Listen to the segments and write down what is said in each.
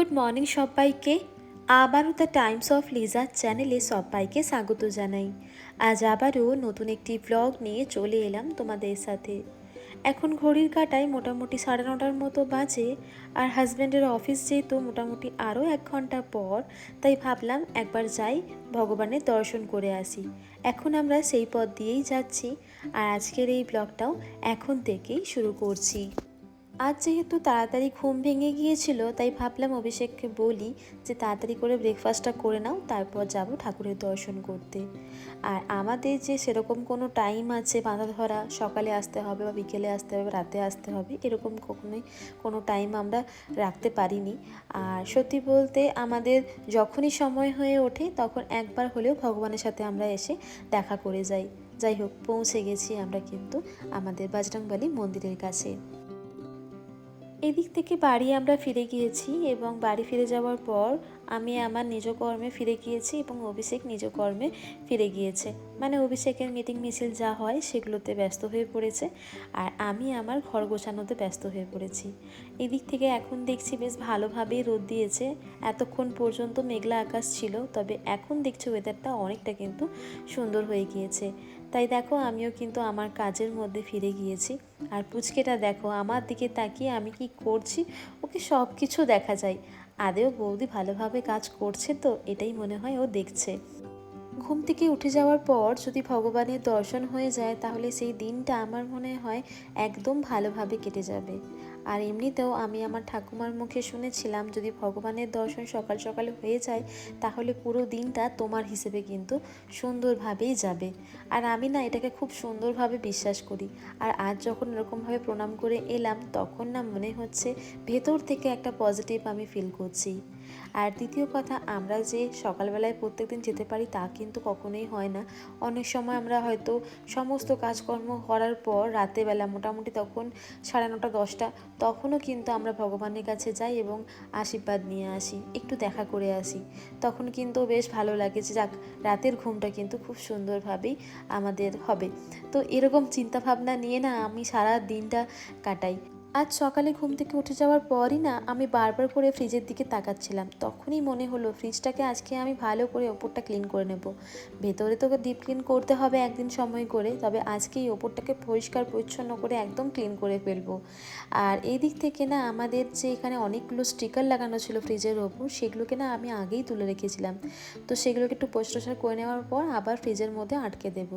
Good morning সবাইকে। আবারও the Times of Liza চ্যানেলে সবাইকে স্বাগত জানাই। আজ আবারও নতুন একটি ব্লগ নিয়ে চলে এলাম তোমাদের সাথে। এখন ঘড়ির কাটায় মোটামুটি সাড়ে নটার মতো বাজে আর হাজব্যান্ডের অফিস যেহেতু মোটামুটি আরও এক ঘণ্টা পর, তাই ভাবলাম একবার যাই ভগবানের দর্শন করে আসি। এখন আমরা সেই পথ দিয়েই যাচ্ছি আর আজকের এই ব্লগটাও এখন থেকেই শুরু করছি। আজ যেহেতু তাড়াতাড়ি ঘুম ভেঙে গিয়েছিল, তাই ভাবলাম অভিষেককে বলি যে তাড়াতাড়ি করে ব্রেকফাস্টটা করে নাও, তারপর যাব ঠাকুরের দর্শন করতে। আর আমাদের যে সেরকম কোনো টাইম আছে বাঁধা ধরা, সকালে আসতে হবে বা বিকেলে আসতে হবে রাতে আসতে হবে, এরকম কখনোই কোনো টাইম আমরা রাখতে পারিনি। আর সত্যি বলতে আমাদের যখনই সময় হয়ে ওঠে, তখন একবার হলেও ভগবানের সাথে আমরা এসে দেখা করে যাই। যাই হোক, পৌঁছে গেছি আমরা কিন্তু আমাদের বাজরংবালি মন্দিরের কাছে। এদিক থেকে বাড়ি আমরা ফিরে গিয়েছি এবং বাড়ি ফিরে যাওয়ার পর আমি আমার নিজ কর্মে ফিরে গিয়েছি এবং অভিষেক নিজ কর্মে ফিরে গিয়েছে। মানে অভিষেকের মিটিং মিছিল যা হয় সেগুলোতে ব্যস্ত হয়ে পড়েছে আর আমি আমার ঘর গোছানোতে ব্যস্ত হয়ে পড়েছি। এদিক থেকে এখন দেখছি বেশ ভালোভাবেই রোদ দিয়েছে। এতক্ষণ পর্যন্ত মেঘলা আকাশ ছিল, তবে এখন দেখছি ওয়েদারটা অনেকটা কিন্তু সুন্দর হয়ে গিয়েছে। তাই দেখো, আমিও কিন্তু আমার কাজের মধ্যে ফিরে গিয়েছি। আর পুচকেটা দেখো, আমার দিকে তাকিয়ে আমি কি করছি, ওকে সব কিছু দেখা যায়। আদেও বৌদি ভালোভাবে কাজ করছে তো, এটাই মনে হয় ও দেখছে। ঘুম থেকে উঠে যাওয়ার পর যদি ভগবানের দর্শন হয়ে যায়, তাহলে সেই দিনটা আমার মনে হয় একদম ভালোভাবে কেটে যাবে। আর এমনিতেও আমি আমার ঠাকুমার মুখে শুনেছিলাম, যদি ভগবানের দর্শন সকাল সকাল হয়ে যায়, তাহলে পুরো দিনটা তোমার হিসেবে কিন্তু সুন্দরভাবেই যাবে। আর আমি না এটাকে খুব সুন্দরভাবে বিশ্বাস করি। আর আজ যখন এরকমভাবে প্রণাম করে এলাম, তখন না মনে হচ্ছে ভেতর থেকে একটা পজিটিভ আমি ফিল করছি। আর দ্বিতীয় কথা, আমরা যে সকালবেলায় প্রত্যেকদিন যেতে পারি তা কিন্তু কখনোই হয় না। অনেক সময় আমরা হয়তো সমস্ত কাজকর্ম করার পর রাতেবেলা মোটামুটি তখন সাড়ে নটা, দশটা, তখনও কিন্তু আমরা ভগবানের কাছে যাই এবং আশীর্বাদ নিয়ে আসি, একটু দেখা করে আসি। তখন কিন্তু বেশ ভালো লাগে যে, যাক, রাতের ঘুমটা কিন্তু খুব সুন্দরভাবেই আমাদের হবে। তো এরকম চিন্তাভাবনা নিয়ে না আমি সারা দিনটা কাটাই। আজ সকালে ঘুম থেকে উঠে যাওয়ার পরই না আমি বারবার করে ফ্রিজের দিকে তাকাচ্ছিলাম। তখনই মনে হলো, ফ্রিজটাকে আজকে আমি ভালো করে ওপরটা ক্লিন করে নেব। ভেতরে তোকে ডিপ ক্লিন করতে হবে একদিন সময় করে, তবে আজকেই ওপরটাকে পরিষ্কার পরিচ্ছন্ন করে একদম ক্লিন করে ফেলব। আর এই দিক থেকে না, আমাদের যে এখানে অনেকগুলো স্টিকার লাগানো ছিল ফ্রিজের ওপর, সেগুলোকে না আমি আগেই তুলে রেখেছিলাম। তো সেগুলোকে একটু পরিষ্কার করে নেওয়ার পর আবার ফ্রিজের মধ্যে আটকে দেবো।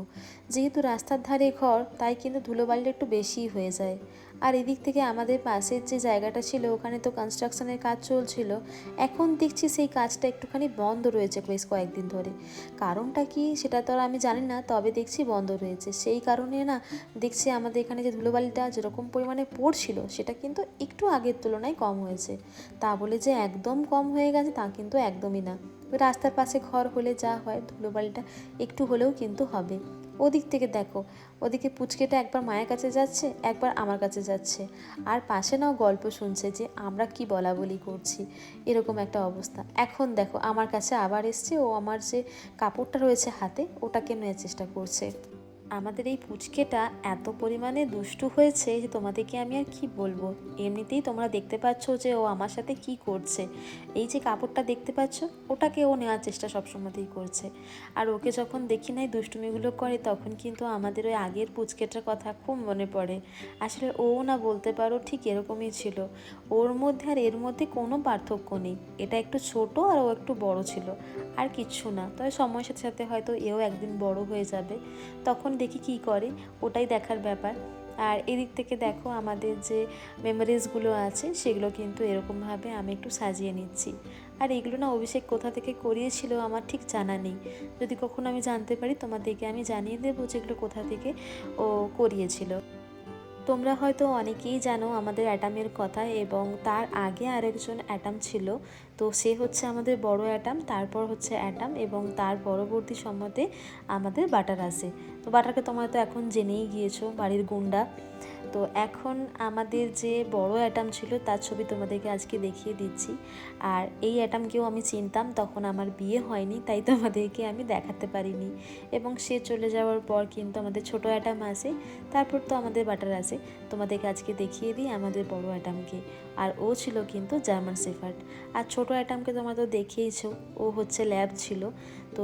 যেহেতু রাস্তার ধারে ঘর, তাই কিন্তু ধুলোবালিটা একটু বেশিই হয়ে যায়। আর এদিক থেকে আমাদের পাশের যে জায়গাটা ছিল, ওখানে তো কনস্ট্রাকশনের কাজ চলছিল। এখন দেখছি সেই কাজটা একটুখানি বন্ধ রয়েছে বেশ কয়েকদিন ধরে। কারণটা কি সেটা তো আর আমি জানি না, তবে দেখছি বন্ধ রয়েছে। সেই কারণে না দেখছি আমাদের এখানে যে ধুলোবালিটা যেরকম পরিমাণে পড়ছিল, সেটা কিন্তু একটু আগের তুলনায় কম হয়েছে। তা বলে যে একদম কম হয়ে গেছে, তা কিন্তু একদমই না। রাস্তার পাশে ঘর হলে যা হয়, ধুলোবালিটা একটু হলেও কিন্তু হবে। ওদিক থেকে দেখো। ওদিকে পুচকেটা একবার মায়ের কাছে যাচ্ছে, একবার আমার কাছে যাচ্ছে। আর পাশে নাও গল্প শুনছে যে, আমরা কি বলা বলি করছি? এরকম একটা অবস্থা। এখন দেখো, আমার কাছে আবার এসছে, ও আমার যে কাপড়টা রয়েছে হাতে, ওটাকে নেওয়ার চেষ্টা করছে। আমাদের এই পুচকেটা এত পরিমাণে দুষ্টু হয়েছে যে তোমাদেরকে আমি আর কি বলব? এমনিতেই তোমরা দেখতে পাচ্ছ যে ও আমার সাথে কি করছে। এই যে কাপড়টা দেখতে পাচ্ছ, ওটাকে ও নেওয়ার চেষ্টা সবসময়তেই করছে। আর ওকে যখন দেখি নাই দুষ্টুমিগুলো করে, তখন কিন্তু আমাদের ওই আগের পুচকেটার কথা খুব মনে পড়ে। আসলে ও না বলতে পারো ঠিক এরকমই ছিল। ওর মধ্যে আর এর মধ্যে কোনো পার্থক্য নেই। এটা একটু ছোট আর ও একটু বড় ছিল। আর কিচ্ছু না। তবে সময়ের সাথে সাথে হয়তো এও একদিন বড় হয়ে যাবে। তখন দেখি কি করে, ওটাই দেখার ব্যাপার। আর এদিক থেকে দেখো আমাদের যে মেমোরিজগুলো আছে, সেগুলো কিন্তু এরকমভাবে আমি একটু সাজিয়ে নিচ্ছি। আর এগুলো না অভিষেক কোথা থেকে করিয়েছিল আমার ঠিক জানা নেই। যদি কখনো আমি জানতে পারি, তোমাদেরকে আমি জানিয়ে দেবো যেগুলো কোথা থেকে ও করিয়েছিল। তোমরা হয়তো অনেকেই জানো আমাদের অ্যাটামের কথা এবং তার আগে আরেকজন অ্যাটাম ছিল। তো সে হচ্ছে আমাদের বড় অ্যাটাম, তারপর হচ্ছে অ্যাটাম এবং তার পরবর্তী সম্মতে আমাদের বাটার আছে। তো বাটারকে তোমরা তো এখন জেনেই গিয়েছো, বাড়ির গুন্ডা। তো এখন আমাদের যে বড় অ্যাটাম ছিল, তার ছবি তোমাদেরকে আজকে দেখিয়ে দিচ্ছি। আর এই অ্যাটামকেও আমি চিনতাম, তখন আমার বিয়ে হয়নি, তাই তোমাদেরকে আমি দেখাতে পারিনি। এবং সে চলে যাওয়ার পর কিন্তু আমাদের ছোট অ্যাটাম আসে তারপর তো আমাদের বাটার আসে তোমাদেরকে আজকে দেখিয়ে দিই আমাদের বড় অ্যাটামকে। আর ও ছিল কিন্তু জার্মান সেফার্ড আর ছোট অ্যাটামকে তোমরা তো দেখিয়েছো, ও হচ্ছে ল্যাব ছিল। তো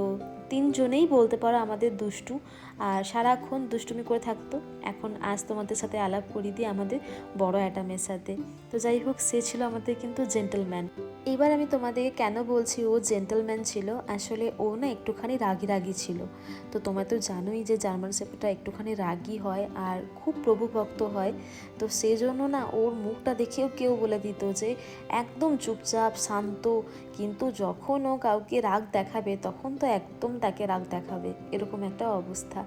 তিনজনেই বলতে পারো আমাদের দুষ্টু। আর সারাক্ষণ দুষ্টুমি করে থাকতো। এখন আজ তোমাদের সাথে আলাপ করি দিয়ে আমাদের বড় অ্যাটামের সাথে। তো যাই হোক, সে ছিল আমাদের কিন্তু জেন্টলম্যান। এবার আমি তোমাদেরকে কেন বলছি ও জেন্টলম্যান ছিল? আসলে ও না একটুখানি রাগি রাগি ছিল। তো তোমরা তো জানোই যে জার্মান শেফার্ডটা একটুখানি রাগি হয় আর খুব প্রভুভক্ত হয়। তো সেজন্য না ওর মুখটা দেখেও কেউ বলে দিত যে একদম চুপচাপ, শান্ত। কিন্তু যখন ও কাউকে রাগ দেখাবে, তখন তো একদম তাকে রাগ দেখাবে। এরকম একটা অবস্থা।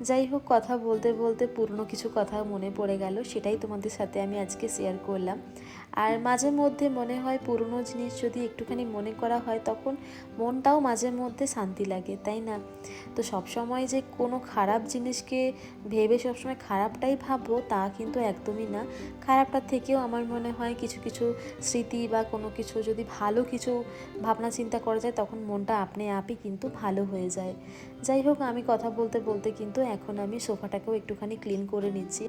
যাই হোক, কথা বলতে বলতে পুরনো কিছু কথা মনে পড়ে গেল, সেটাই তোমাদের সাথে আমি আজকে শেয়ার করলাম। আর মাঝে মধ্যে মনে হয় পুরনো জিনিস যদি একটুখানি মনে করা হয়, তখন মনটাও মাঝে মধ্যে শান্তি লাগে, তাই না? তো সবসময় যে কোনো খারাপ জিনিসকে ভেবে সবসময় খারাপটাই ভাববো, তা কিন্তু একদমই না। খারাপটার থেকেও আমার মনে হয় কিছু কিছু স্মৃতি বা কোনো কিছু যদি ভালো কিছু ভাবনা চিন্তা করা যায়, তখন মনটা আপনি আপই কিন্তু ভালো হয়ে যায়। যাই হোক, আমি কথা বলতে বলতে কিন্তু এখন আমি সোফাটাকেও একটুখানি ক্লিন করে নিচ্ছি।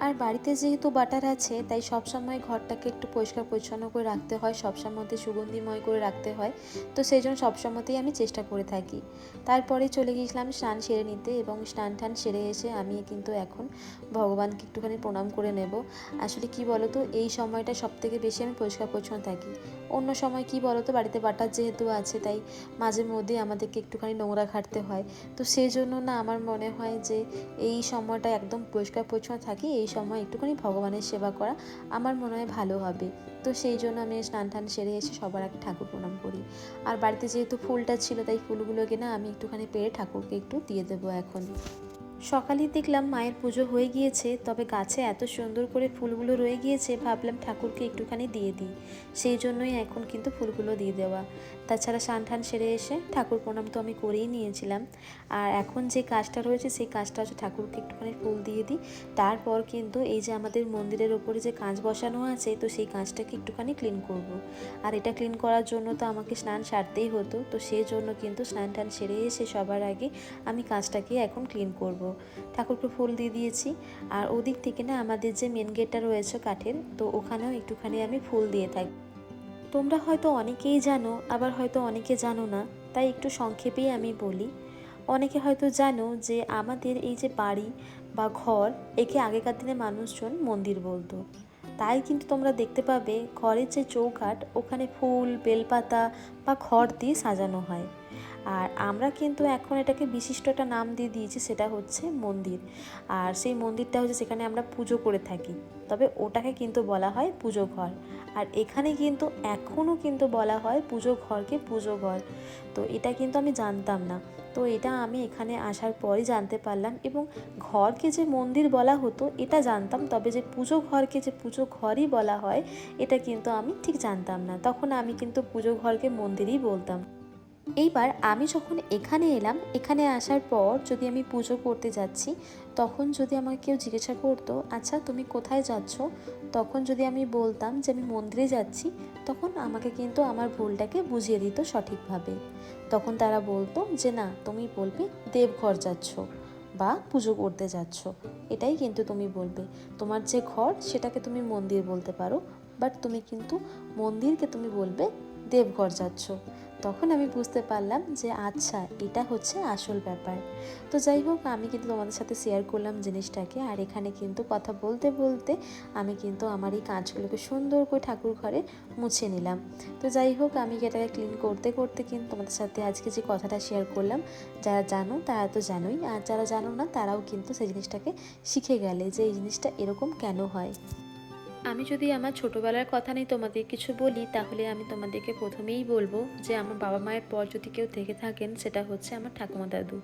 আর বাড়িতে যেহেতু বাটার আছে, তাই সবসময় ঘরটাকে একটু পরিষ্কার পরিচ্ছন্ন করে রাখতে হয় সবসময়তে সুগন্ধিময় করে রাখতে হয়। তো সেই জন্য সবসময়তেই আমি চেষ্টা করে থাকি। তারপরে চলে গিয়েছিলাম স্নান সেরে নিতে এবং স্নান টান সেরে এসে আমি কিন্তু এখন ভগবানকে একটুখানি প্রণাম করে নেব। আসলে কি বলতো, এই সময়টা সব থেকে বেশি আমি পরিষ্কার পরিচ্ছন্ন থাকি। অন্য সময় কি বলতো, বাড়িতে বাটার যেহেতু আছে, তাই মাঝে মধ্যে আমাদেরকে একটুখানি নোংরা ঘাটতে হয়। তো সেই জন্য না আমার মনে হয় যে এই সময়টা একদম পরিষ্কার পরিচ্ছন্ন থাকি, এই সময় একটুখানি ভগবানের সেবা করা আমার মনে হয় ভালো হবে। তো সেই জন্য আমি স্নান টান সেরে এসে সবার আগে ঠাকুর প্রণাম করি। আর বাড়িতে যেহেতু ফুলটা ছিল, তাই ফুলগুলোকে না আমি একটুখানি পেরে ঠাকুরকে একটু দিয়ে দেবো এখন। সকালে দেখলাম মায়ের পুজো হয়ে গিয়েছে, তবে গাছে এত সুন্দর করে ফুলগুলো রয়ে গিয়েছে, ভাবলাম ঠাকুরকে একটুখানি দিয়ে দিই। সেই জন্যই এখন কিন্তু ফুলগুলো দিয়ে দেওয়া। তাছাড়া স্নান টান সেরে এসে ঠাকুর প্রণাম তো আমি করেই নিয়েছিলাম আর এখন যে কাজটা রয়েছে, সেই কাজটা হচ্ছে ঠাকুরকে একটুখানি ফুল দিয়ে দিই তারপর কিন্তু এই যে আমাদের মন্দিরের ওপরে যে কাঁচ বসানো আছে, তো সেই কাঁচটাকে একটুখানি ক্লিন করব। আর এটা ক্লিন করার জন্য তো আমাকে স্নান সারতেই হতো, তো সেই জন্য কিন্তু স্নান টান সেরে এসে সবার আগে আমি কাঁচটাকে এখন ক্লিন করব। ঠাকুরকে ফুল দিয়ে দিয়েছি আর ওদিক থেকে না আমাদের যে মেন গেটটা রয়েছে কাঠের, তো ওখানেও একটুখানি আমি ফুল দিয়ে থাকি তোমরা হয়তো অনেকেই জানো, আবার হয়তো অনেকে জানো না, তাই একটু সংক্ষেপেই আমি বলি। অনেকে হয়তো জানো যে আমাদের এই যে বাড়ি বা ঘর, একে আগেকার দিনে মানুষজন মন্দির বলতো। তাই কিন্তু তোমরা দেখতে পাবে ঘরের যে চৌকাঠ, ওখানে ফুল, বেলপাতা বা খড় দিয়ে সাজানো হয়। আর আমরা কিন্তু এখন এটাকে বিশিষ্ট একটা নাম দিয়ে দিয়েছি, সেটা হচ্ছে মন্দির। আর সেই মন্দিরটা হচ্ছে সেখানে আমরা পুজো করে থাকি। তবে ওটাকে কিন্তু বলা হয় পুজো ঘর। আর এখানে কিন্তু এখনও কিন্তু বলা হয় পুজো ঘরকে পুজো ঘর। তো এটা কিন্তু আমি জানতাম না। তো এটা আমি এখানে আসার পরই জানতে পারলাম এবং ঘরকে যে মন্দির বলা হতো, এটা জানতাম। তবে যে পুজো ঘরকে যে পুজো ঘরই বলা হয়, এটা কিন্তু আমি ঠিক জানতাম না। তখন আমি কিন্তু পুজো ঘরকে মন্দিরই বলতাম। এইবার আমি যখন এখানে এলাম, এখানে আসার পর যদি আমি পুজো করতে যাচ্ছি, তখন যদি আমাকে কেউ জিজ্ঞাসা করতো আচ্ছা তুমি কোথায় যাচ্ছ? তখন যদি আমি বলতাম যে আমি মন্দিরে যাচ্ছি, তখন আমাকে কিন্তু আমার ভুলটাকে বুঝিয়ে দিত সঠিকভাবে। তখন তারা বলতো যে, না, তুমি বলবে দেবঘর যাচ্ছ বা পুজো করতে যাচ্ছ। এটাই কিন্তু তুমি বলবে। তোমার যে ঘর, সেটাকে তুমি মন্দির বলতে পারো, বাট তুমি কিন্তু মন্দিরকে তুমি বলবে দেবঘর যাচ্ছ। তখন আমি বুঝতে পারলাম যে আচ্ছা এটা হচ্ছে আসল ব্যাপার। তো যাই হোক, আমি কিন্তু তোমাদের সাথে শেয়ার করলাম জিনিসটাকে। আর এখানে কিন্তু কথা বলতে বলতে আমি কিন্তু আমার এই কাঁচগুলোকে সুন্দর করে ঠাকুর ঘরে মুছে নিলাম। তো যাই হোক, আমি এটাকে ক্লিন করতে করতে কিন্তু তোমাদের সাথে আজকে যে কথাটা শেয়ার করলাম, যারা জানো তারা তো জানোই। আর যারা জানো না, তারাও কিন্তু সেই জিনিসটাকে শিখে গেলে যে এই জিনিসটা এরকম কেন হয়। আমি যদি আমার ছোটোবেলার কথা নিয়ে তোমাদের কিছু বলি, তাহলে আমি তোমাদেরকে প্রথমেই বলব যে আমার বাবা মায়ের পর যদি কেউ থেকে থাকেন, সেটা হচ্ছে আমার ঠাকুমা দাদু।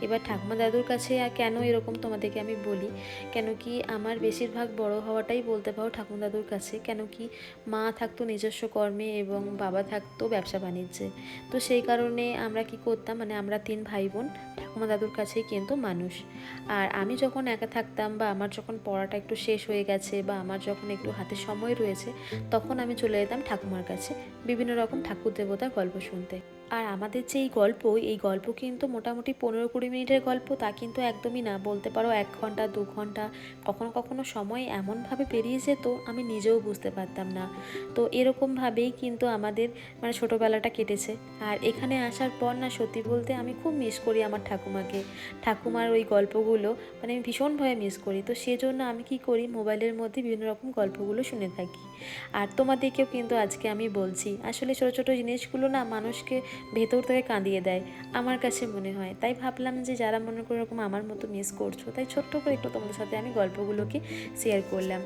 এবার ঠাকুমা দাদুর কাছে কেন এরকম তোমাদেরকে আমি বলি? কেন কি আমার বেশিরভাগ বড় হওয়াটাই বলতে পারো ঠাকুমা দাদুর কাছে। কেন কি মা থাকতো নিজস্ব কর্মে এবং বাবা থাকতো ব্যবসা বাণিজ্যে। তো সেই কারণে আমরা কি করতাম মানে আমরা তিন ভাই বোন ঠাকুমা দাদুর কাছেই কিন্তু মানুষ। আর আমি যখন একা থাকতাম বা আমার যখন পড়াটা একটু শেষ হয়ে গেছে বা আমার যখন একটু হাতে সময় রয়েছে, তখন আমি চলে যেতাম ঠাকুমার কাছে। বিভিন্ন রকম ঠাকুর দেবতার গল্প শুনতে। আর আমাদের যে এই গল্প এই গল্প কিন্তু মোটামুটি পনেরো কুড়ি মিনিটের গল্প, তা কিন্তু একদমই না। বলতে পারো এক ঘণ্টা, দু ঘণ্টা, কখনো কখনো সময় এমনভাবে পেরিয়ে যেত, আমি নিজেও বুঝতে পারতাম না। তো এরকমভাবেই কিন্তু আমাদের মানে ছোটোবেলাটা কেটেছে। আর এখানে আসার পর না, সত্যি বলতে আমি খুব মিস করি আমার ঠাকুমাকে। ঠাকুমার ওই গল্পগুলো মানে আমি ভীষণভাবে মিস করি। তো সেজন্য আমি কি করি, মোবাইলের মধ্যে বিভিন্ন রকম গল্পগুলো শুনে থাকি। আর তোমাদেরকেও কিন্তু আজকে আমি বলছি, আসলে ছোটো ছোটো জিনিসগুলো না মানুষকে ভেতর থেকে কাঁদিয়ে দেয়, আমার কাছে মনে হয়। তাই ভাবলাম যে যারা মনে করে এরকম আমার মতো মিস করছ, তাই ছোট্ট করে একটু তোমাদের সাথে আমি গল্পগুলোকে শেয়ার করলাম।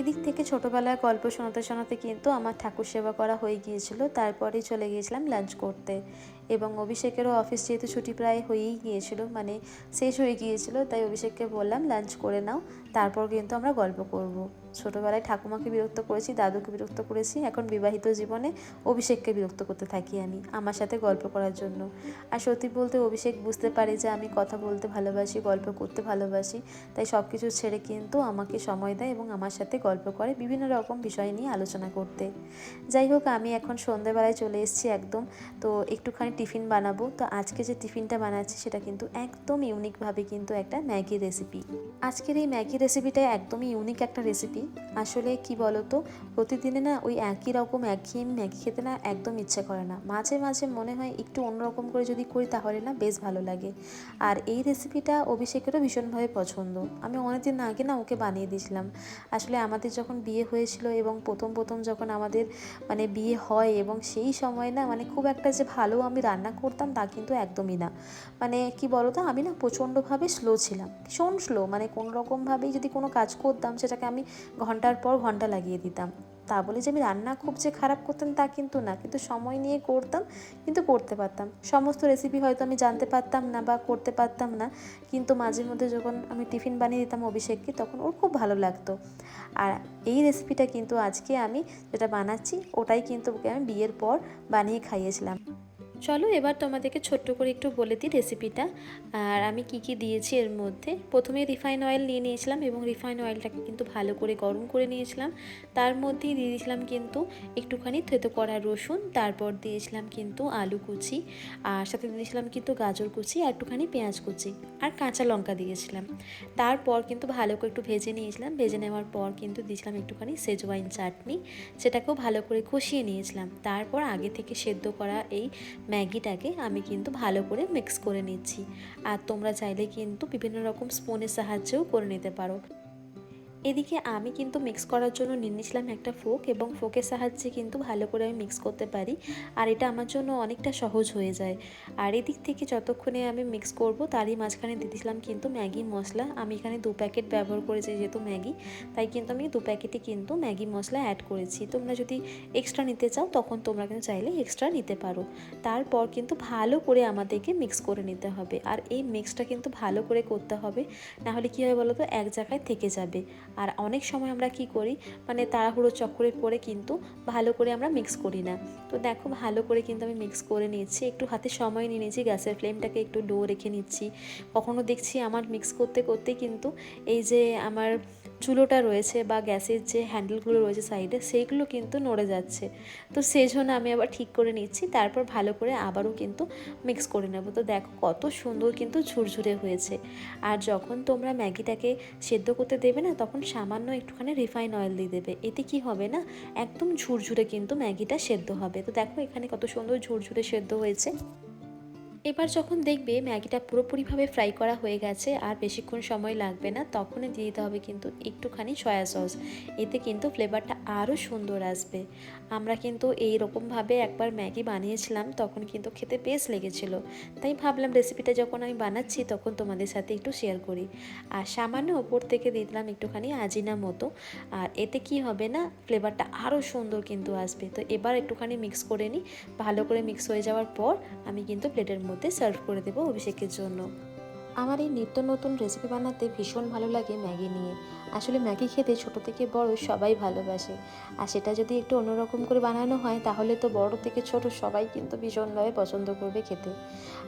এদিক থেকে ছোটোবেলায় গল্প শোনাতে শোনাতে কিন্তু আমার ঠাকুর সেবা করা হয়ে গিয়েছিল, তারপরেই চলে গিয়েছিলাম লাঞ্চ করতে। এবং অভিষেকেরও অফিস যেহেতু ছুটি প্রায় হয়েই গিয়েছিল মানে শেষ হয়ে গিয়েছিল, তাই অভিষেককে বললাম লাঞ্চ করে নাও, তারপর কিন্তু আমরা গল্প করব। ছোটোবেলায় ঠাকুমাকে বিরক্ত করেছি, দাদুকে বিরক্ত করেছি, এখন বিবাহিত জীবনে অভিষেককে বিরক্ত করতে থাকি আমি, আমার সাথে গল্প করার জন্য আর সত্যি বলতে অভিষেক বুঝতে পারে যে আমি কথা বলতে ভালোবাসি, গল্প করতে ভালোবাসি, তাই সব কিছু ছেড়ে কিন্তু আমাকে সময় দেয় এবং আমার সাথে গল্প করে বিভিন্ন রকম বিষয় নিয়ে আলোচনা করতে যাই হোক, আমি এখন সন্ধেবেলায় চলে এসেছি একদম, তো একটুখানি টিফিন বানাবো। তো আজকে যে টিফিনটা বানাচ্ছি সেটা কিন্তু একদম ইউনিকভাবে কিন্তু একটা ম্যাগি রেসিপি আজকের এই ম্যাগি রেসিপিটা একদমই ইউনিক একটা রেসিপি আসলে কি বলতো, প্রতিদিনে না ওই একই রকম একঘেয়েমি ম্যাগি খেতে না একদম ইচ্ছে করে না। মাঝে মাঝে মনে হয় একটু অন্যরকম করে যদি করি তাহলে না বেশ ভালো লাগে। আর এই রেসিপিটা অভিষেকেরও ভীষণভাবে পছন্দ। আমি অনেকদিন আগে না ওকে বানিয়ে দিয়েছিলাম। আসলে আমাদের যখন বিয়ে হয়েছিল এবং প্রথম প্রথম যখন আমাদের মানে বিয়ে হয় এবং সেই সময় না মানে খুব একটা যে ভালো আমি রান্না করতাম তা কিন্তু একদমই না। মানে কি বলতো, আমি না প্রচণ্ডভাবে স্লো ছিলাম। ভীষণ স্লো মানে কোনো রকমভাবেই যদি কোনো কাজ করতাম, সেটাকে আমি ঘণ্টার পর ঘণ্টা লাগিয়ে দিতাম। তা বলে যে আমি রান্না খুব যে খারাপ করতাম তা কিন্তু না, কিন্তু সময় নিয়ে করতাম, কিন্তু করতে পারতাম। সমস্ত রেসিপি হয়তো আমি জানতে পারতাম না বা করতে পারতাম না, কিন্তু মাঝে মধ্যে যখন আমি টিফিন বানিয়ে দিতাম অভিষেককে, তখন ওর খুব ভালো লাগতো। আর এই রেসিপিটা কিন্তু আজকে আমি যেটা বানাচ্ছি, ওটাই কিন্তু ওকে আমি বিয়ের পর বানিয়ে খাইয়েছিলাম। চলো এবার তোমাদেরকে ছোট্ট করে একটু বলে দিই রেসিপিটা আর আমি কি কি দিয়েছি এর মধ্যে? প্রথমে রিফাইন অয়েল নিয়ে নিয়েছিলাম এবং রিফাইন অয়েলটাকে কিন্তু ভালো করে গরম করে নিয়েছিলাম। তার মধ্যেই দিয়ে দিয়েছিলাম কিন্তু একটুখানি থেতো করা রসুন, তারপর দিয়েছিলাম কিন্তু আলু কুচি, আর সাথে দিয়েছিলাম কিন্তু গাজর কুচি আর একটুখানি পেঁয়াজ কুচি আর কাঁচা লঙ্কা দিয়েছিলাম। তারপর কিন্তু ভালো করে একটু ভেজে নিয়েছিলাম। ভেজে নেওয়ার পর কিন্তু দিয়েছিলাম একটুখানি সেজওয়াইন চাটনি, সেটাকেও ভালো করে কষিয়ে নিয়েছিলাম। তারপর আগে থেকে সেদ্ধ করা এই ম্যাগিটাকে আমি কিন্তু ভালো করে মিক্স করে নিচ্ছি। আর তোমরা চাইলে কিন্তু বিভিন্ন রকম স্পুনের সাহায্যেও করে নিতে পারো। এদিকে আমি কিন্তু মিক্স করার জন্য নিয়ে নিয়েছিলাম একটা ফোক এবং ফোকের সাহায্যে কিন্তু ভালো করে আমি মিক্স করতে পারি। আর এটা আমার জন্য অনেকটা সহজ হয়ে যায়। আর এদিক থেকে যতক্ষণে আমি মিক্স করব, তারই মাঝখানে দিয়েছিলাম কিন্তু ম্যাগি মশলা। আমি এখানে দু প্যাকেট ব্যবহার করেছি যেহেতু ম্যাগি, তাই কিন্তু আমি দু প্যাকেটে কিন্তু ম্যাগি মশলা অ্যাড করেছি। তোমরা যদি এক্সট্রা নিতে চাও, তখন তোমরা কিন্তু চাইলে এক্সট্রা নিতে পারো। তারপর কিন্তু ভালো করে আমাদেরকে মিক্স করে নিতে হবে। আর এই মিক্সটা কিন্তু ভালো করে করতে হবে, নাহলে কী হবে বলো তো এক জায়গায় থেকে যাবে। আর অনেক সময় আমরা কি করি মানে তাড়াহুড়ো চক্করে পরে কিন্তু ভালো করে আমরা মিক্স করি না। তো দেখো ভালো করে কিন্তু আমি মিক্স করে নিচ্ছি একটু হাতে সময় নিয়ে নিয়েছি, গ্যাসের ফ্লেমটাকে একটু ডো রেখে নিচ্ছি। কখনো দেখছি আমার মিক্স করতে করতে কিন্তু এই যে আমার চুলোটা রয়েছে বা গ্যাসের যে হ্যান্ডেলগুলো রয়েছে সাইডে সেইগুলো কিন্তু নড়ে যাচ্ছে। তো সেই জন্য আমি আবার ঠিক করে নিচ্ছি, তারপর ভালো করে আবারও কিন্তু মিক্স করে নেব। তো দেখো কত সুন্দর কিন্তু ঝুরঝুরে হয়েছে। আর যখন তোমরা ম্যাগিটাকে সেদ্ধ করতে দেবে না, তখন সামান্য একটুখানি রিফাইন অয়েল দিয়ে দেবে। এতে কি হবে না, একদম ঝুরঝুরে কিন্তু ম্যাগিটা সেদ্ধ হবে। তো দেখো এখানে কত সুন্দর ঝুরঝুরে সেদ্ধ হয়েছে। এবার যখন দেখবে ম্যাগিটা পুরোপুরিভাবে ফ্রাই করা হয়ে গেছে আর বেশিক্ষণ সময় লাগবে না, তখনই দিয়ে দিতে হবে কিন্তু একটুখানি সয়া সস। এতে কিন্তু ফ্লেভারটা আরও সুন্দর আসবে। আমরা কিন্তু এই রকমভাবে একবার ম্যাগি বানিয়েছিলাম, তখন কিন্তু খেতে বেশ লেগেছিল। তাই ভাবলাম রেসিপিটা যখন আমি বানাচ্ছি, তখন তোমাদের সাথে একটু শেয়ার করি। আর সামান্য ওপর থেকে দিয়ে দিলাম একটুখানি আজিনা মতো। আর এতে কি হবে না, ফ্লেভারটা আরও সুন্দর কিন্তু আসবে। তো এবার একটুখানি মিক্স করে নিই। ভালো করে মিক্স হয়ে যাওয়ার পর আমি কিন্তু প্লেটের মধ্যে সার্ভ করে দেবো অভিষেকের জন্য। আমার এই নিত্য নতুন রেসিপি বানাতে ভীষণ ভালো লাগে ম্যাগি নিয়ে। আসলে ম্যাগি খেতে ছোট থেকে বড় সবাই ভালোবাসে। আর সেটা যদি একটু অন্যরকম করে বানানো হয়, তাহলে তো বড় থেকে ছোট সবাই কিন্তু ভীষণভাবে পছন্দ করবে খেতে।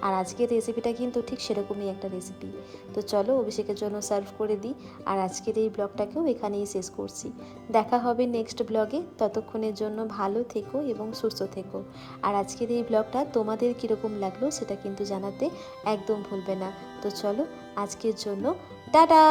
আর আজকের রেসিপিটা কিন্তু ঠিক সেরকমই একটা রেসিপি তো চলো অভিষেকের জন্য সার্ভ করে দিই। আর আজকের এই ব্লগটাকেও এখানেই শেষ করছি। দেখা হবে নেক্সট ব্লগে ততক্ষণের জন্য ভালো থেকো এবং সুস্থ থেকো। আর আজকের এই ব্লগটা তোমাদের কীরকম লাগল সেটা কিন্তু জানাতে একদম ভুলবে না। তো চলো আজকের জন্য টাটা।